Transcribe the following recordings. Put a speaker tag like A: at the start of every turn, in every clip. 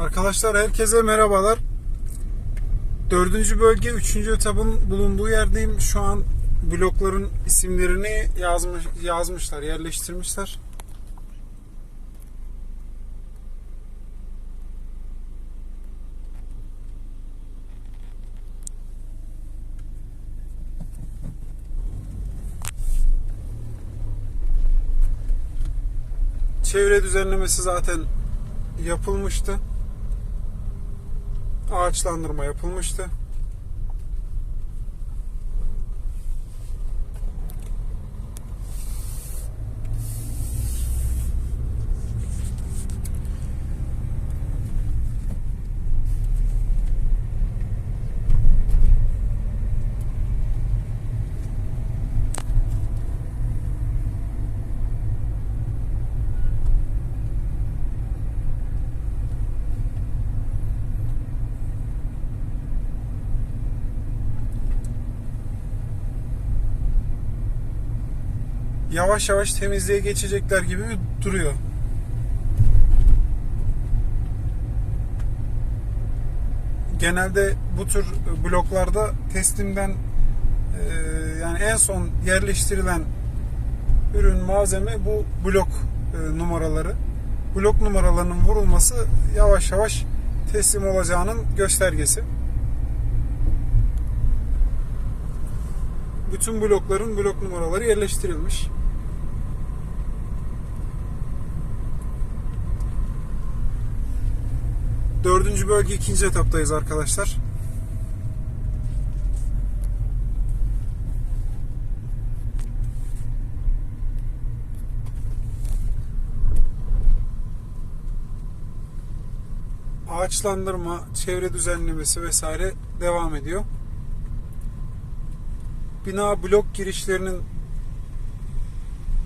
A: Arkadaşlar herkese merhabalar. Dördüncü bölge üçüncü etapın bulunduğu yerdeyim. Şu an blokların isimlerini yazmış, yazmışlar, yerleştirmişler. Çevre düzenlemesi zaten yapılmıştı. Ağaçlandırma yapılmıştı. Yavaş yavaş temizliğe geçecekler gibi duruyor. Genelde bu tür bloklarda teslimden e, yani en son yerleştirilen ürün malzeme bu blok e, numaraları. Blok numaralarının vurulması yavaş yavaş teslim olacağının göstergesi. Bütün blokların blok numaraları yerleştirilmiş. Dördüncü bölge ikinci etaptayız arkadaşlar. Ağaçlandırma, çevre düzenlemesi vesaire devam ediyor. Bina blok girişlerinin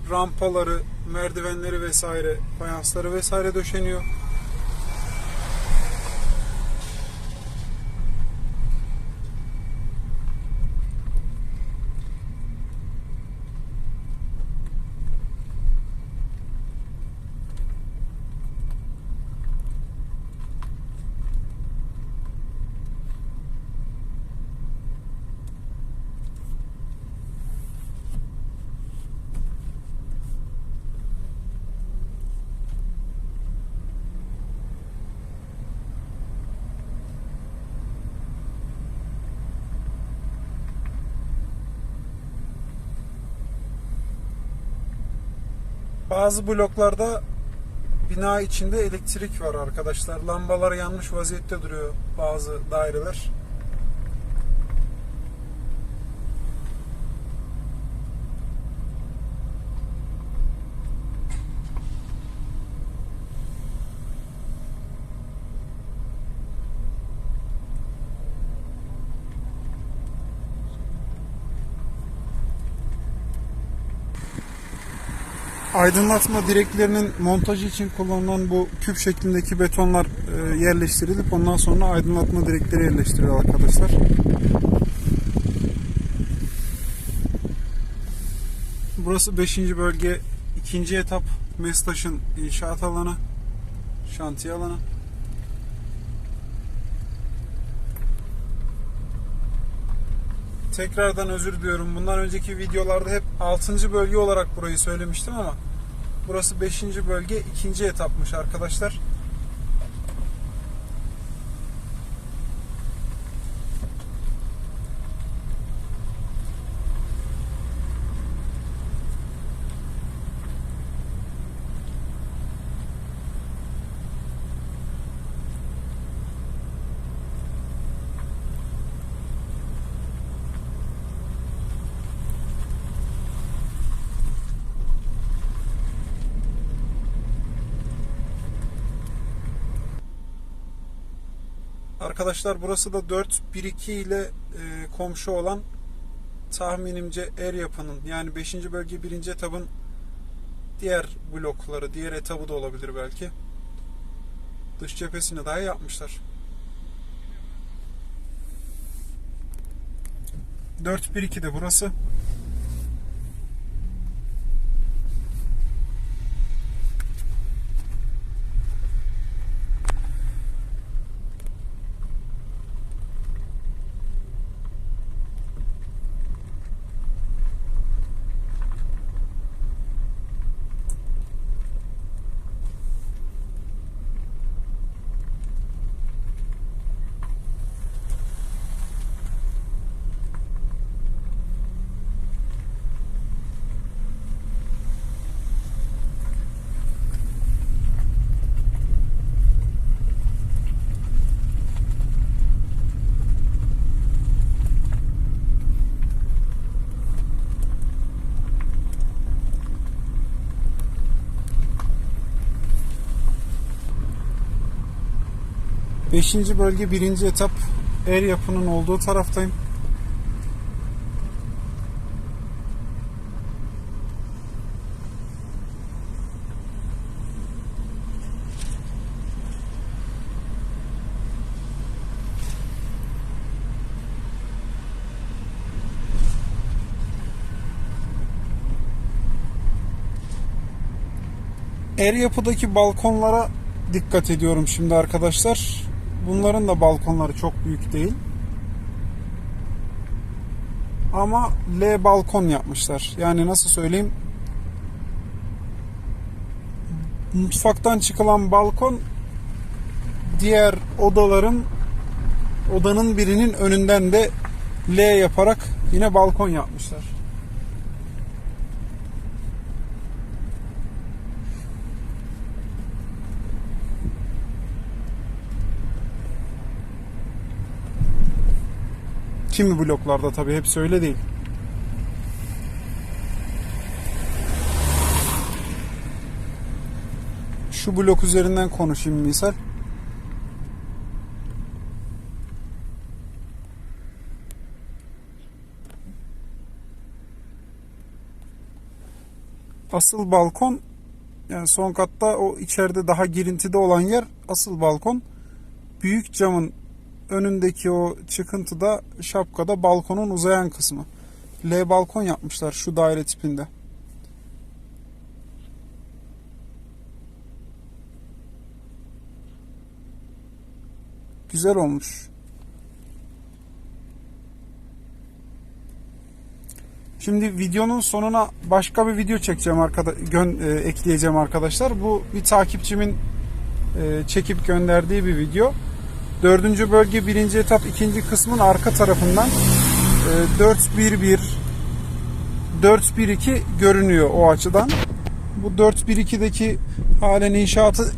A: rampaları, merdivenleri vesaire, fayansları vesaire döşeniyor. Bazı bloklarda bina içinde elektrik var arkadaşlar. Lambalar yanmış vaziyette duruyor bazı daireler. Aydınlatma direklerinin montajı için kullanılan bu küp şeklindeki betonlar e, yerleştirilip ondan sonra aydınlatma direkleri yerleştiriliyor arkadaşlar. Burası 5. bölge 2. etap Mestaş'ın inşaat alanı şantiye alanı. Tekrardan özür diliyorum. Bundan önceki videolarda hep 6. bölge olarak burayı söylemiştim ama burası 5. bölge 2. etapmış arkadaşlar. Arkadaşlar burası da 4-1-2 ile e, komşu olan tahminimce er yapının yani 5. bölge 1. etabın diğer blokları, diğer etabı da olabilir belki. Dış cephesini daha yapmışlar. 4-1-2 de burası. Beşinci bölge birinci etap er yapının olduğu taraftayım. Er yapıdaki balkonlara dikkat ediyorum şimdi arkadaşlar. Bunların da balkonları çok büyük değil. Ama L balkon yapmışlar. Yani nasıl söyleyeyim? Mutfaktan çıkılan balkon diğer odaların odanın birinin önünden de L yaparak yine balkon yapmışlar. Kimi bloklarda tabii hepsi öyle değil. Şu blok üzerinden konuşayım misal. Asıl balkon yani son katta o içeride daha girintide olan yer asıl balkon. Büyük camın önündeki o çıkıntıda şapkada balkonun uzayan kısmı. L balkon yapmışlar şu daire tipinde. Güzel olmuş. Şimdi videonun sonuna başka bir video çekeceğim arkada gön, e, ekleyeceğim arkadaşlar. Bu bir takipçimin e, çekip gönderdiği bir video. Dördüncü bölge birinci etap ikinci kısmın arka tarafından e, 4-1-1 4-1-2 görünüyor o açıdan. Bu 4-1-2'deki halen inşaatı